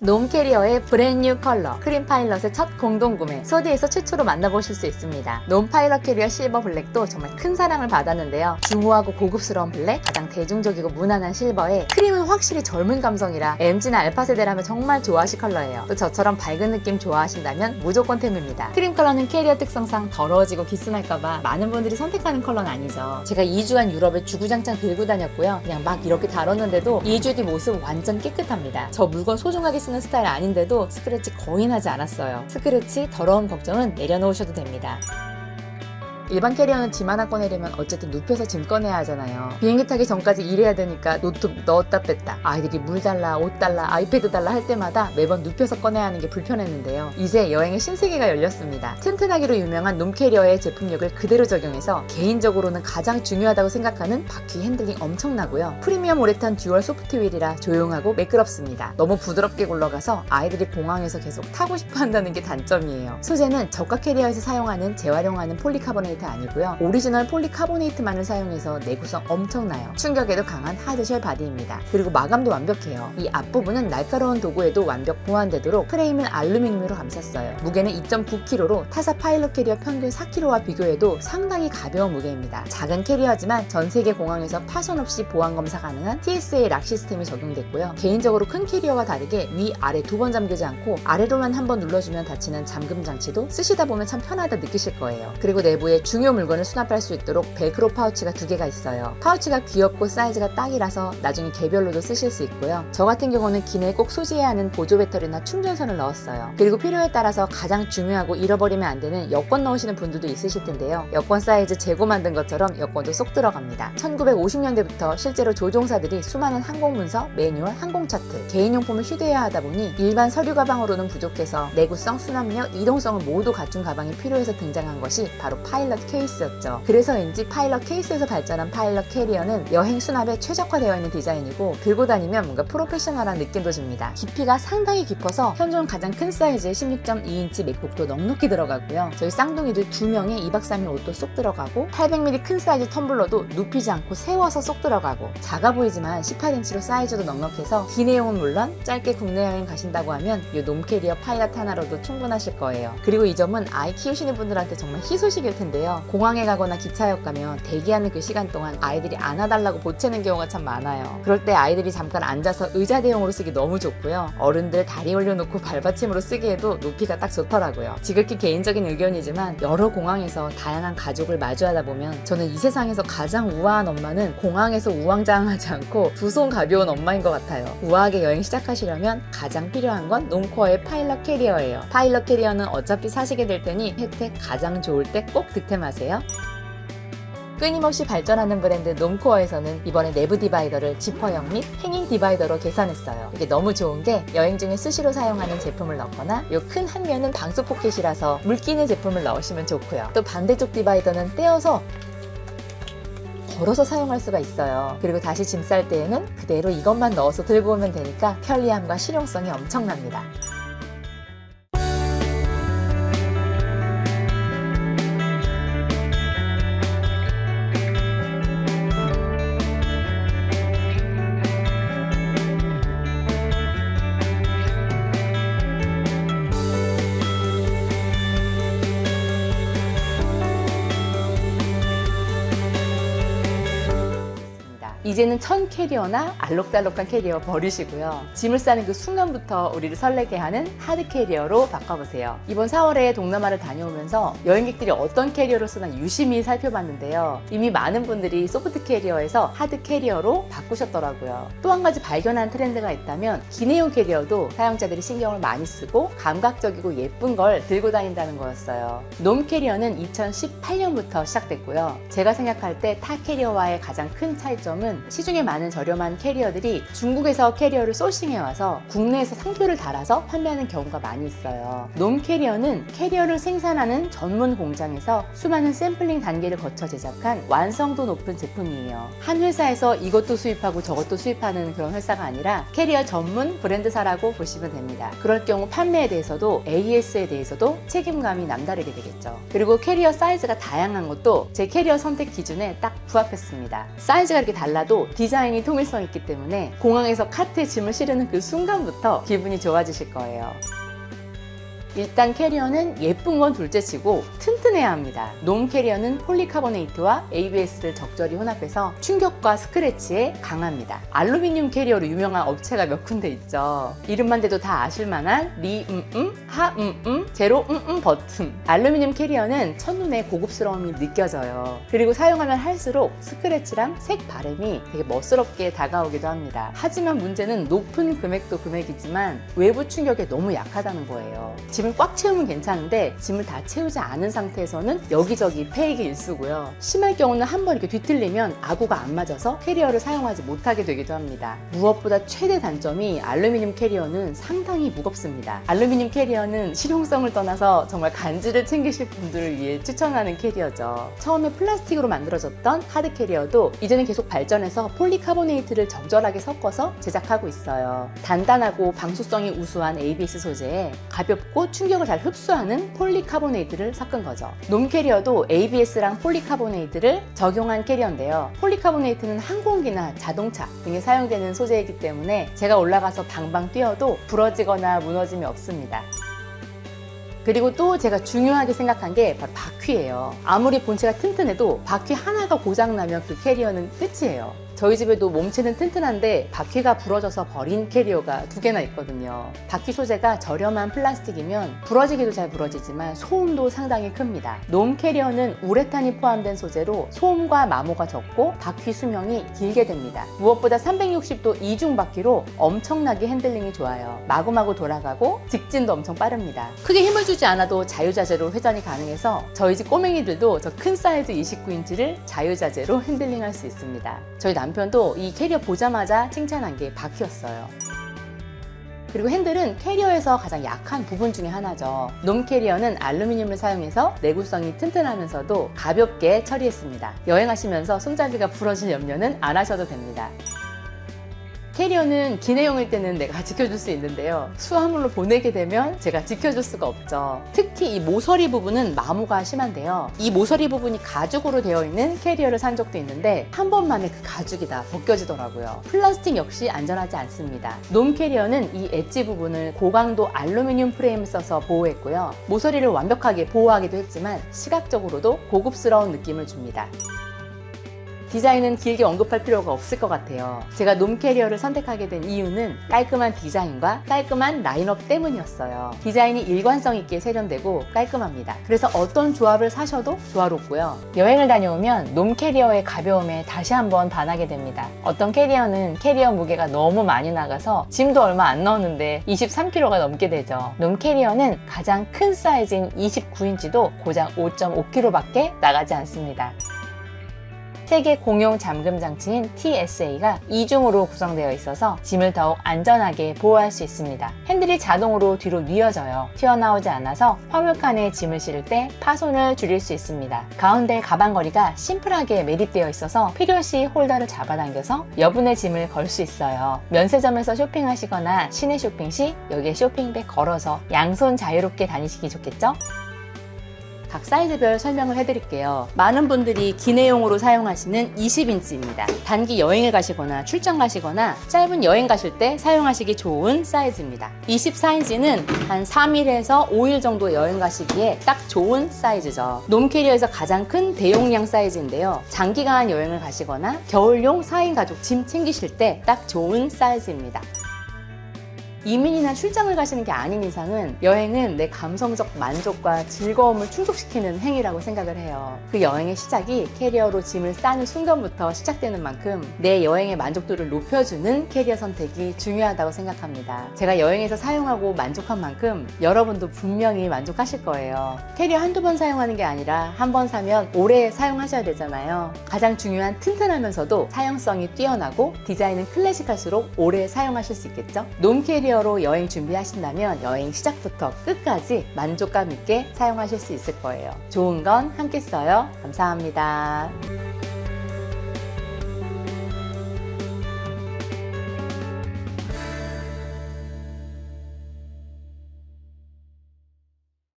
놈 캐리어의 브랜뉴 컬러 크림 파일럿의 첫 공동 구매 소디에서 최초로 만나보실 수 있습니다. 놈 파일럿 캐리어 실버 블랙도 정말 큰 사랑을 받았는데요. 중후하고 고급스러운 블랙, 가장 대중적이고 무난한 실버에 크림은 확실히 젊은 감성이라 MG나 알파 세대라면 정말 좋아하실 컬러예요. 또 저처럼 밝은 느낌 좋아하신다면 무조건 템입니다. 크림 컬러는 캐리어 특성상 더러워지고 기스날까봐 많은 분들이 선택하는 컬러는 아니죠. 제가 2주간 유럽에 주구장창 들고 다녔고요. 그냥 막 이렇게 다뤘는데도 2주 뒤 모습 완전 깨끗합니다. 저 물건 소중하게 쓰는 스타일 아닌데도 스크래치 거의 나지 않았어요. 스크래치 더러운 걱정은 내려놓으셔도 됩니다. 일반 캐리어는 짐 하나 꺼내려면 어쨌든 눕혀서 짐 꺼내야 하잖아요. 비행기 타기 전까지 일해야 되니까 노트북 넣었다 뺐다. 아이들이 물 달라, 옷 달라, 아이패드 달라 할 때마다 매번 눕혀서 꺼내야 하는 게 불편했는데요. 이제 여행의 신세계가 열렸습니다. 튼튼하기로 유명한 놈 캐리어의 제품력을 그대로 적용해서 개인적으로는 가장 중요하다고 생각하는 바퀴 핸들링 엄청나고요. 프리미엄 오레탄 듀얼 소프트휠이라 조용하고 매끄럽습니다. 너무 부드럽게 굴러가서 아이들이 공항에서 계속 타고 싶어 한다는 게 단점이에요. 소재는 저가 캐리어에서 사용하는 재활용하는 폴리카보네이트 아니고요. 오리지널 폴리카보네이트만을 사용해서 내구성 엄청나요. 충격에도 강한 하드쉘 바디입니다. 그리고 마감도 완벽해요. 이 앞부분은 날카로운 도구에도 완벽 보완되도록 프레임을 알루미늄으로 감쌌어요. 무게는 2.9kg로 타사 파일럿 캐리어 평균 4kg와 비교해도 상당히 가벼운 무게입니다. 작은 캐리어지만 전 세계 공항에서 파손 없이 보안 검사 가능한 TSA 락 시스템이 적용됐고요. 개인적으로 큰 캐리어와 다르게 위 아래 두 번 잠그지 않고 아래로만 한 번 눌러주면 닫히는 잠금 장치도 쓰시다 보면 참 편하다 느끼실 거예요. 그리고 내부에 중요 물건을 수납할 수 있도록 벨크로 파우치가 두 개가 있어요. 파우치가 귀엽고 사이즈가 딱이라서 나중에 개별로도 쓰실 수 있고요. 저 같은 경우는 기내에 꼭 소지해야 하는 보조 배터리나 충전선을 넣었어요. 그리고 필요에 따라서 가장 중요하고 잃어버리면 안 되는 여권 넣으시는 분들도 있으실 텐데요. 여권 사이즈 재고 만든 것처럼 여권도 쏙 들어갑니다. 1950년대부터 실제로 조종사들이 수많은 항공 문서, 매뉴얼, 항공 차트, 개인용품을 휴대해야 하다 보니 일반 서류 가방으로는 부족해서 내구성, 수납력, 이동성을 모두 갖춘 가방이 필요해서 등장한 것이 바로 파일럿 케이스였죠. 그래서인지 파일럿 케이스에서 발전한 파일럿 캐리어는 여행 수납에 최적화되어 있는 디자인이고 들고 다니면 뭔가 프로페셔널한 느낌도 줍니다. 깊이가 상당히 깊어서 현존 가장 큰 사이즈의 16.2인치 맥북도 넉넉히 들어가고요. 저희 쌍둥이들 두 명의 2박 3일 옷도 쏙 들어가고 800ml 큰 사이즈 텀블러도 눕히지 않고 세워서 쏙 들어가고 작아 보이지만 18인치로 사이즈도 넉넉해서 기내용은 물론 짧게 국내 여행 가신다고 하면 이 놈캐리어 파일럿 하나로도 충분하실 거예요. 그리고 이 점은 아이 키우시는 분들한테 정말 희소식일 텐데요. 공항에 가거나 기차역 가면 대기하는 그 시간 동안 아이들이 안아달라고 보채는 경우가 참 많아요. 그럴 때 아이들이 잠깐 앉아서 의자 대용으로 쓰기 너무 좋고요. 어른들 다리 올려놓고 발받침으로 쓰기에도 높이가 딱 좋더라고요. 지극히 개인적인 의견이지만 여러 공항에서 다양한 가족을 마주하다 보면 저는 이 세상에서 가장 우아한 엄마는 공항에서 우왕좌왕하지 않고 두 손 가벼운 엄마인 것 같아요. 우아하게 여행 시작하시려면 가장 필요한 건 놈코어의 파일럿 캐리어예요. 파일럿 캐리어는 어차피 사시게 될 테니 혜택 가장 좋을 때 꼭 득템하세요. 끊임없이 발전하는 브랜드 놈코어에서는 이번에 내부 디바이더를 지퍼형 및 행잉 디바이더로 개선했어요. 이게 너무 좋은 게 여행 중에 수시로 사용하는 제품을 넣거나 이큰한 면은 방수 포켓이라서 물 끼는 제품을 넣으시면 좋고요. 또 반대쪽 디바이더는 떼어서 걸어서 사용할 수가 있어요. 그리고 다시 짐 쌀 때에는 그대로 이것만 넣어서 들고 오면 되니까 편리함과 실용성이 엄청납니다. 이제는 천 캐리어나 알록달록한 캐리어 버리시고요. 짐을 싸는 그 순간부터 우리를 설레게 하는 하드 캐리어로 바꿔보세요. 이번 4월에 동남아를 다녀오면서 여행객들이 어떤 캐리어를 쓰나 유심히 살펴봤는데요. 이미 많은 분들이 소프트 캐리어에서 하드 캐리어로 바꾸셨더라고요. 또 한 가지 발견한 트렌드가 있다면 기내용 캐리어도 사용자들이 신경을 많이 쓰고 감각적이고 예쁜 걸 들고 다닌다는 거였어요. 놈 캐리어는 2018년부터 시작됐고요. 제가 생각할 때 타 캐리어와의 가장 큰 차이점은 시중에 많은 저렴한 캐리어들이 중국에서 캐리어를 소싱해 와서 국내에서 상표를 달아서 판매하는 경우가 많이 있어요. 놈 캐리어는 캐리어를 생산하는 전문 공장에서 수많은 샘플링 단계를 거쳐 제작한 완성도 높은 제품이에요. 한 회사에서 이것도 수입하고 저것도 수입하는 그런 회사가 아니라 캐리어 전문 브랜드사라고 보시면 됩니다. 그럴 경우 판매에 대해서도 AS에 대해서도 책임감이 남다르게 되겠죠. 그리고 캐리어 사이즈가 다양한 것도 제 캐리어 선택 기준에 딱 부합했습니다. 사이즈가 이렇게 달라도 않아도 디자인이 통일성 있기 때문에 공항에서 카트에 짐을 실으는 그 순간부터 기분이 좋아지실 거예요. 일단 캐리어는 예쁜 건 둘째치고 튼튼해야 합니다. 놈 캐리어는 폴리카보네이트와 ABS를 적절히 혼합해서 충격과 스크래치에 강합니다. 알루미늄 캐리어로 유명한 업체가 몇 군데 있죠. 이름만 대도 다 아실만한 리음음, 하음음, 제로음음 버튼. 알루미늄 캐리어는 첫눈에 고급스러움이 느껴져요. 그리고 사용하면 할수록 스크래치랑 색 바램이 되게 멋스럽게 다가오기도 합니다. 하지만 문제는 높은 금액도 금액이지만 외부 충격에 너무 약하다는 거예요. 짐을 꽉 채우면 괜찮은데 짐을 다 채우지 않은 상태에서는 여기저기 폐익이 일수고요. 심할 경우는 한 번 이렇게 뒤틀리면 아구가 안 맞아서 캐리어를 사용하지 못하게 되기도 합니다. 무엇보다 최대 단점이 알루미늄 캐리어는 상당히 무겁습니다. 알루미늄 캐리어는 실용성을 떠나서 정말 간지를 챙기실 분들을 위해 추천하는 캐리어죠. 처음에 플라스틱으로 만들어졌던 하드 캐리어도 이제는 계속 발전해서 폴리카보네이트를 적절하게 섞어서 제작하고 있어요. 단단하고 방수성이 우수한 ABS 소재에 가볍고 충격을 잘 흡수하는 폴리카보네이트를 섞은 거죠. 놈 캐리어도 ABS랑 폴리카보네이트를 적용한 캐리어인데요. 폴리카보네이트는 항공기나 자동차 등에 사용되는 소재이기 때문에 제가 올라가서 방방 뛰어도 부러지거나 무너짐이 없습니다. 그리고 또 제가 중요하게 생각한 게 바로 바퀴예요. 아무리 본체가 튼튼해도 바퀴 하나가 고장나면 그 캐리어는 끝이에요. 저희 집에도 몸체는 튼튼한데 바퀴가 부러져서 버린 캐리어가 두 개나 있거든요. 바퀴 소재가 저렴한 플라스틱이면 부러지기도 잘 부러지지만 소음도 상당히 큽니다. 놈 캐리어는 우레탄이 포함된 소재로 소음과 마모가 적고 바퀴 수명이 길게 됩니다. 무엇보다 360도 이중 바퀴로 엄청나게 핸들링이 좋아요. 마구마구 돌아가고 직진도 엄청 빠릅니다. 크게 힘을 주지 않아도 자유자재로 회전이 가능해서 저희 집 꼬맹이들도 저 큰 사이즈 29인치를 자유자재로 핸들링할 수 있습니다. 저희 남 편도 이 캐리어 보자마자 칭찬한 게 바퀴였어요. 그리고 핸들은 캐리어에서 가장 약한 부분 중에 하나죠. 놈 캐리어는 알루미늄을 사용해서 내구성이 튼튼하면서도 가볍게 처리했습니다. 여행하시면서 손잡이가 부러질 염려는 안 하셔도 됩니다. 캐리어는 기내용일 때는 내가 지켜줄 수 있는데요. 수화물로 보내게 되면 제가 지켜줄 수가 없죠. 특히 이 모서리 부분은 마모가 심한데요. 이 모서리 부분이 가죽으로 되어 있는 캐리어를 산 적도 있는데 한 번 만에 그 가죽이 다 벗겨지더라고요. 플라스틱 역시 안전하지 않습니다. 놈 캐리어는 이 엣지 부분을 고강도 알루미늄 프레임을 써서 보호했고요. 모서리를 완벽하게 보호하기도 했지만 시각적으로도 고급스러운 느낌을 줍니다. 디자인은 길게 언급할 필요가 없을 것 같아요. 제가 놈 캐리어를 선택하게 된 이유는 깔끔한 디자인과 깔끔한 라인업 때문이었어요. 디자인이 일관성 있게 세련되고 깔끔합니다. 그래서 어떤 조합을 사셔도 조화롭고요. 여행을 다녀오면 놈 캐리어의 가벼움에 다시 한번 반하게 됩니다. 어떤 캐리어는 캐리어 무게가 너무 많이 나가서 짐도 얼마 안 넣었는데 23kg가 넘게 되죠. 놈 캐리어는 가장 큰 사이즈인 29인치도 고작 5.5kg밖에 나가지 않습니다. 세계 공용 잠금 장치인 TSA가 이중으로 구성되어 있어서 짐을 더욱 안전하게 보호할 수 있습니다. 핸들이 자동으로 뒤로 뉘어져요. 튀어나오지 않아서 화물칸에 짐을 실을 때 파손을 줄일 수 있습니다. 가운데 가방걸이가 심플하게 매립되어 있어서 필요시 홀더를 잡아당겨서 여분의 짐을 걸 수 있어요. 면세점에서 쇼핑하시거나 시내 쇼핑 시 여기에 쇼핑백 걸어서 양손 자유롭게 다니시기 좋겠죠? 각 사이즈별 설명을 해드릴게요. 많은 분들이 기내용으로 사용하시는 20인치입니다. 단기 여행을 가시거나 출장 가시거나 짧은 여행 가실 때 사용하시기 좋은 사이즈입니다. 24인치는 한 3일에서 5일 정도 여행 가시기에 딱 좋은 사이즈죠. 놈캐리어에서 가장 큰 대용량 사이즈인데요. 장기간 여행을 가시거나 겨울용 4인 가족 짐 챙기실 때 딱 좋은 사이즈입니다. 이민이나 출장을 가시는 게 아닌 이상은 여행은 내 감성적 만족과 즐거움을 충족시키는 행위라고 생각을 해요. 그 여행의 시작이 캐리어로 짐을 싸는 순간부터 시작되는 만큼 내 여행의 만족도를 높여주는 캐리어 선택이 중요하다고 생각합니다. 제가 여행에서 사용하고 만족한 만큼 여러분도 분명히 만족하실 거예요. 캐리어 한두 번 사용하는 게 아니라 한 번 사면 오래 사용하셔야 되잖아요. 가장 중요한 튼튼하면서도 사용성이 뛰어나고 디자인은 클래식할수록 오래 사용하실 수 있겠죠? 놈 캐리 어로 여행 준비하신다면 여행 시작부터 끝까지 만족감 있게 사용하실 수 있을 거예요. 좋은 건 함께 써요. 감사합니다.